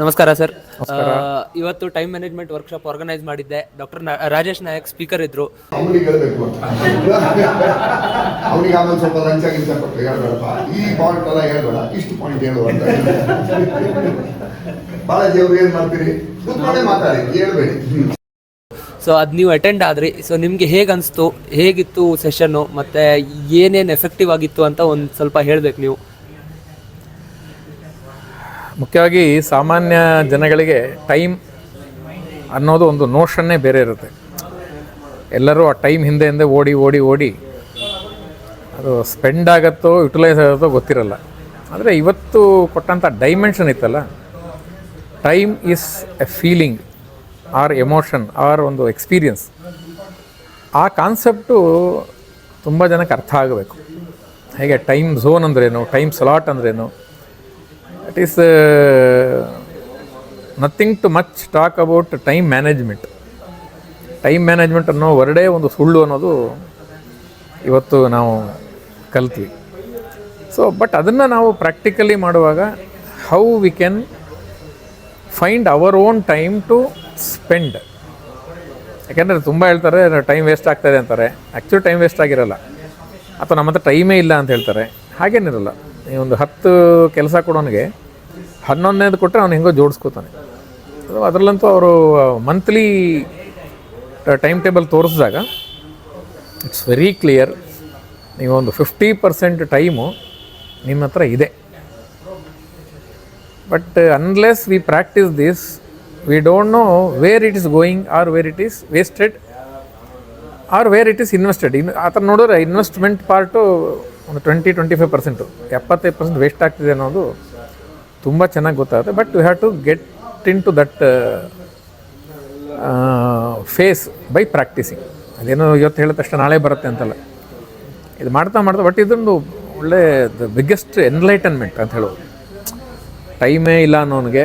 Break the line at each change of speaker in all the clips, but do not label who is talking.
ನಮಸ್ಕಾರ ಸರ್. ಇವತ್ತು time management workshop organise ಮಾಡಿದ್ದೆ. ಡಾಕ್ಟರ್ ರಾಜೇಶ್ ನಾಯಕ್ ಸ್ಪೀಕರ್ ಇದ್ರು.
ಅವನಿಗೆ ಹೇಳ್ಬೇಕು ಅಂತ. ಅವನಿಗೆ ಆಮೇಲೆ ಸ್ವಲ್ಪ ಲಂಚ ಗಿಂಚ ಕೊಟ್ಟು ಹೇಳ್ಬೇಡಪ್ಪ. ಈ ಪಾಯಿಂಟ್ ಎಲ್ಲ ಹೇಳ್ಬೇಡ. ಇಷ್ಟು ಪಾಯಿಂಟ್ ಹೇಳು ಅಂತ. ಬಾಲಾಜಿ ಅವ್ರು ಏನ್ ಮಾಡ್ತೀರಿ? ಕೂತ್ಕೊಂಡೇ ಮಾತಾಡಿ. ಹೇಳ್ಬೇಡಿ. ಹ್ಮ್.
ಸೊ ಅದು ನೀವು ಅಟೆಂಡ್ ಆದ್ರಿ. ಸೊ ನಿಮಗೆ ಹೇಗೆ ಅನಿಸ್ತು ಹೇಗಿತ್ತು ಸೆಷನ್ನು ಮತ್ತೆ ಏನೇನು ಎಫೆಕ್ಟಿವ್ ಆಗಿತ್ತು ಅಂತ ಒಂದು ಸ್ವಲ್ಪ ಹೇಳ್ಬೇಕು ನೀವು.
ಮುಖ್ಯವಾಗಿ ಸಾಮಾನ್ಯ ಜನಗಳಿಗೆ ಟೈಮ್ ಅನ್ನೋದು ಒಂದು ನೋಷನ್ನೇ ಬೇರೆ ಇರುತ್ತೆ. ಎಲ್ಲರೂ ಆ ಟೈಮ್ ಹಿಂದೆ ಹಿಂದೆ ಓಡಿ ಓಡಿ ಓಡಿ ಅದು ಸ್ಪೆಂಡ್ ಆಗತ್ತೋ, ಯುಟಿಲೈಸ್ ಆಗುತ್ತೋ ಗೊತ್ತಿರಲ್ಲ. ಆದರೆ ಇವತ್ತು ಕೊಟ್ಟಂಥ ಡೈಮೆನ್ಷನ್ ಇತ್ತಲ್ಲ, time is a feeling, or emotion, or ಒಂದು ಎಕ್ಸ್ಪೀರಿಯನ್ಸ್. ಆ ಕಾನ್ಸೆಪ್ಟು ತುಂಬ ಜನಕ್ಕೆ ಅರ್ಥ ಆಗಬೇಕು. ಹೇಗೆ ಟೈಮ್ ಝೋನ್ ಅಂದ್ರೇನು, ಟೈಮ್ ಸ್ಲಾಟ್ ಅಂದ್ರೇನು it is nothing to much talk about time management time management ಅನ್ನೋ ಹೊರಡೇ ಒಂದು ಸುಳ್ಳು ಅನ್ನೋದು ಇವತ್ತು ನಾವು ಕಲ್ತ್ವಿ. ಸೊ ಬಟ್ ಅದನ್ನು ನಾವು ಪ್ರಾಕ್ಟಿಕಲಿ ಮಾಡುವಾಗ how we can find our own time to spend ಯಾಕೆಂದರೆ ತುಂಬ ಹೇಳ್ತಾರೆ ಟೈಮ್ ವೇಸ್ಟ್ ಆಗ್ತಾಯಿದೆ ಅಂತಾರೆ. ಆ್ಯಕ್ಚುಲಿ ಟೈಮ್ ವೇಸ್ಟ್ ಆಗಿರಲ್ಲ. ಅಥವಾ ನಮ್ಮ ಹತ್ರ ಟೈಮೇ ಇಲ್ಲ ಅಂತ ಹೇಳ್ತಾರೆ. ಹಾಗೇನಿರಲ್ಲ. ಈ ಒಂದು ಹತ್ತು ಕೆಲಸ ಕೊಡೋನಿಗೆ ಹನ್ನೊಂದನೇದು ಕೊಟ್ಟರೆ ಅವ್ನು ಹೆಂಗೋ ಜೋಡಿಸ್ಕೋತಾನೆ. ಅದು ಅದರಲ್ಲಂತೂ ಅವರು ಮಂತ್ಲಿ ಟೈಮ್ ಟೇಬಲ್ ತೋರಿಸಿದಾಗ ಇಟ್ಸ್ ವೆರಿ ಕ್ಲಿಯರ್ ನೀವೊಂದು ಫಿಫ್ಟಿ ಪರ್ಸೆಂಟ್ ಟೈಮು ನಿಮ್ಮ ಹತ್ರ ಇದೆ. But unless we practise this we don't know where it is going or where it is wasted or where it is invested in, ಆ ಥರ ನೋಡಿದ್ರೆ investment part ಒಂದು twenty twenty five percent ಎಪ್ಪತ್ತೈದು percent waste ಆಗ್ತಿದೆ ಅನ್ನೋದು ತುಂಬ ಚೆನ್ನಾಗಿ ಗೊತ್ತಾಗುತ್ತೆ. But you have to get into that phase by practising ಅದೇನೋ ಇವತ್ತು ಹೇಳಿದ ತಕ್ಷಣ ನಾಳೆ ಬರುತ್ತೆ ಅಂತಲ್ಲ. ಇದು ಮಾಡ್ತಾ ಮಾಡ್ತಾ ಬಟ್ ಇದೊಂದು ಒಳ್ಳೆ ದ ಬಿಗ್ಗೆಸ್ಟ್ ಎನ್ಲೈಟನ್ಮೆಂಟ್ ಅಂತ ಹೇಳೋದು. ಟೈಮೇ ಇಲ್ಲ ಅನ್ನೋನಿಗೆ,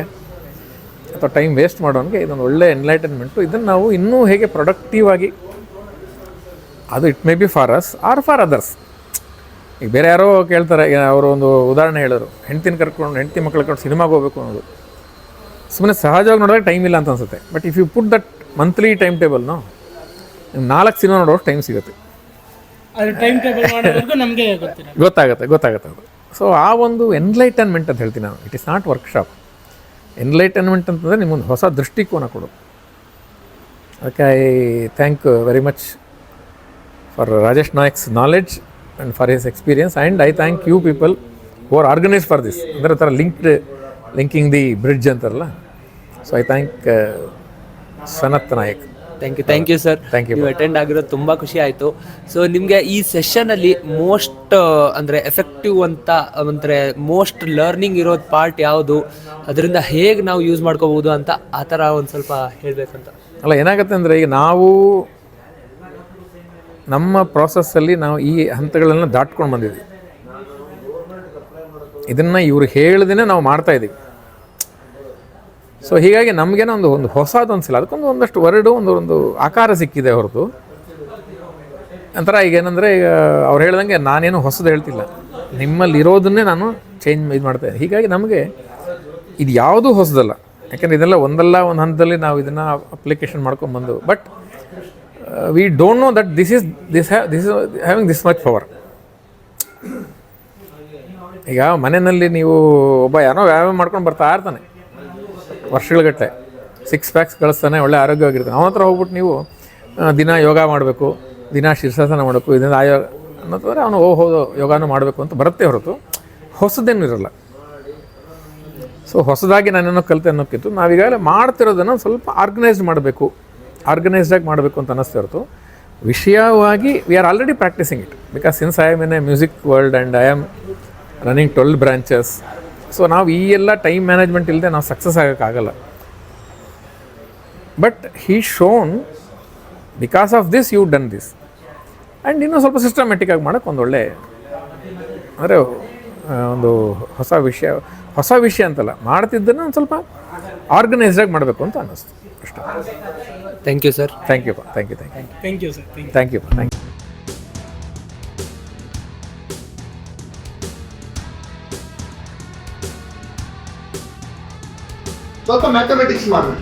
ಅಥವಾ ಟೈಮ್ ವೇಸ್ಟ್ ಮಾಡೋನಿಗೆ ಇದೊಂದು ಒಳ್ಳೆ ಎನ್ಲೈಟನ್ಮೆಂಟು ಇದನ್ನು ನಾವು ಇನ್ನೂ ಹೇಗೆ ಪ್ರೊಡಕ್ಟಿವ್ ಆಗಿ, ಅದು it may be for us or for others ಈಗ ಬೇರೆ ಯಾರೋ ಕೇಳ್ತಾರೆ ಅವರು ಒಂದು ಉದಾಹರಣೆ ಹೇಳೋರು ಹೆಂಡ್ತಿನ ಕರ್ಕೊಂಡು ಹೆಂಡ್ತಿ ಮಕ್ಳು ಕರ್ಕೊಂಡು ಸಿನಿಮಾಗೆ ಹೋಗ್ಬೇಕು ಅನ್ನೋದು. ಸುಮ್ಮನೆ ಸಹಜವಾಗಿ ನೋಡಿದಾಗ ಟೈಮ್ ಇಲ್ಲ ಅಂತ ಅನ್ಸುತ್ತೆ. But if you put that monthly time ಟೇಬಲ್ನು ನಾಲ್ಕು ಸಿನಿಮಾ ನೋಡೋರು ಟೈಮ್ ಸಿಗುತ್ತೆ.
ಟೈಮ್ ಟೇಬಲ್ ನಮಗೆ
ಗೊತ್ತಾಗುತ್ತೆ ಗೊತ್ತಾಗುತ್ತೆ ಅದು. ಸೊ ಆ ಒಂದು ಎನ್ಲೈಟನ್ಮೆಂಟ್ ಅಂತ ಹೇಳ್ತೀನಿ ನಾನು. It is not workshop enlightenment ಅಂತಂದರೆ ನಿಮ್ಮೊಂದು ಹೊಸ ದೃಷ್ಟಿಕೋನ ಕೊಡು. ಅದಕ್ಕೆ I thank very much for Rajesh Nayak's knowledge and for his experience and I thank you people who are organise for this ಅಂದರೆ ಥರ ಲಿಂಕ್ಡ್ ಲಿಂಕಿಂಗ್ ದಿ ಬ್ರಿಡ್ಜ್ ಅಂತಾರಲ್ಲ? So I thank Sanath Nayak
thank you thank you sir
thank
you attend ಆಗಿರೋದು ತುಂಬ ಖುಷಿ ಆಯಿತು. So ನಿಮಗೆ ಈ ಸೆಷನಲ್ಲಿ most ಅಂದರೆ ಎಫೆಕ್ಟಿವ್ ಅಂತ ಅಂದರೆ ಮೋಸ್ಟ್ ಲರ್ನಿಂಗ್ ಇರೋದು ಪಾರ್ಟ್ ಯಾವುದು? ಅದರಿಂದ ಹೇಗೆ ನಾವು ಯೂಸ್ ಮಾಡ್ಕೋಬೋದು ಅಂತ ಆ ಥರ ಒಂದು ಸ್ವಲ್ಪ ಹೇಳಬೇಕಂತ.
ಅಲ್ಲ ಏನಾಗುತ್ತೆ ಅಂದರೆ ಈಗ ನಾವು ನಮ್ಮ ಪ್ರಾಸೆಸ್ಸಲ್ಲಿ ನಾವು ಈ ಹಂತಗಳನ್ನು ದಾಟ್ಕೊಂಡು ಬಂದಿದ್ದೀವಿ ಇದನ್ನು ಇವರು ಹೇಳ್ದೇ ನಾವು ಮಾಡ್ತಾ ಇದ್ದೀವಿ ಸೊ ಹೀಗಾಗಿ ನಮಗೇನೋ ಒಂದು ಒಂದು ಹೊಸದೊಂದು ಅದಕ್ಕೊಂದು ಒಂದಷ್ಟು ವರ್ಡು ಒಂದು ಒಂದು ಆಕಾರ ಸಿಕ್ಕಿದೆ ಹೊರತು. ಒಂಥರ ಈಗ ಏನಂದರೆ, ಈಗ ಅವ್ರು ಹೇಳ್ದಂಗೆ ನಾನೇನು ಹೊಸದು ಹೇಳ್ತಿಲ್ಲ. ನಿಮ್ಮಲ್ಲಿ ಇರೋದನ್ನೇ ನಾನು ಚೇಂಜ್ ಇದು ಮಾಡ್ತಾ ಇದ್ದೀನಿ. ಹೀಗಾಗಿ ನಮಗೆ ಇದು ಯಾವುದೂ ಹೊಸದಲ್ಲ. ಯಾಕೆಂದರೆ ಇದೆಲ್ಲ ಒಂದಲ್ಲ, ಒಂದು ಹಂತದಲ್ಲಿ ನಾವು ಇದನ್ನು ಅಪ್ಲಿಕೇಶನ್ ಮಾಡ್ಕೊಂಡು ಮಾಡ್ಕೊಂಡ್ಬಂದು but we don't know that this is this ಹ್ಯಾ this is having this much power ಈಗ ಮನೆಯಲ್ಲಿ ನೀವು ಒಬ್ಬ ಯಾರೋ ವ್ಯಾಯಾಮ ಮಾಡ್ಕೊಂಡು ಬರ್ತಾ ಇರ್ತಾನೆ. ವರ್ಷಗಳಗಟ್ಟಲೆ ಸಿಕ್ಸ್ ಪ್ಯಾಕ್ಸ್ ಕಳಿಸ್ತಾನೆ ಒಳ್ಳೆ ಆರೋಗ್ಯವಾಗಿರ್ತಾನೆ. ಅವನ ಹತ್ರ ಹೋಗ್ಬಿಟ್ಟು ನೀವು ಆ, ದಿನ ಯೋಗ ಮಾಡಬೇಕು ದಿನ ಶೀರ್ಷಾಸನ ಮಾಡಬೇಕು ಇದರಿಂದ ಆಯೋ ಅನ್ನೋದ್ರೆ ಅವನು ಓ ಹೌದು ಯೋಗಾನು ಮಾಡಬೇಕು ಅಂತ ಬರುತ್ತೆ ಹೊರತು. ಹೊಸದೇನು ಇರಲ್ಲ. ಸೊ ಹೊಸದಾಗಿ ನಾನೇನೋ ಕಲಿತೆ ಅನ್ನೋಕ್ಕಿಂತ ನಾವೀಗಾಗಲೇ ಮಾಡ್ತಿರೋದನ್ನು ಸ್ವಲ್ಪ ಆರ್ಗನೈಸ್ಡ್ ಮಾಡಬೇಕು. ಆರ್ಗನೈಸ್ಡಾಗಿ ಮಾಡಬೇಕು ಅಂತ ಅನ್ನಿಸ್ತಾ ಇರ್ತು ವಿಷಯವಾಗಿ we are already practising it because since I am in a music world and I am running twelve branches so ನಾವು ಈ ಎಲ್ಲ ಟೈಮ್ ಮ್ಯಾನೇಜ್ಮೆಂಟ್ ಇಲ್ಲದೆ ನಾವು success ಆಗೋಕ್ಕಾಗಲ್ಲ but he shown because of this you done this and ಇನ್ನೂ ಸ್ವಲ್ಪ systematic ಆಗಿ ಮಾಡೋಕ್ಕೆ ಒಂದು ಒಳ್ಳೆ, ಅಂದರೆ ಒಂದು ಹೊಸ ವಿಷಯ ಹೊಸ ವಿಷಯ ಅಂತಲ್ಲ ಮಾಡ್ತಿದ್ದನ್ನು ಒಂದು ಸ್ವಲ್ಪ ಆರ್ಗನೈಸ್ಡಾಗಿ ಮಾಡಬೇಕು ಅಂತ ಅನ್ನಿಸ್ತು. ಅಷ್ಟೇ.
Thank you sir
thank you thank you thank you
thank you sir
thank you thank you
ಸ್ವಲ್ಪ ಮ್ಯಾಥಮೆಟಿಕ್ಸ್ ಮಾಡ್ರಿ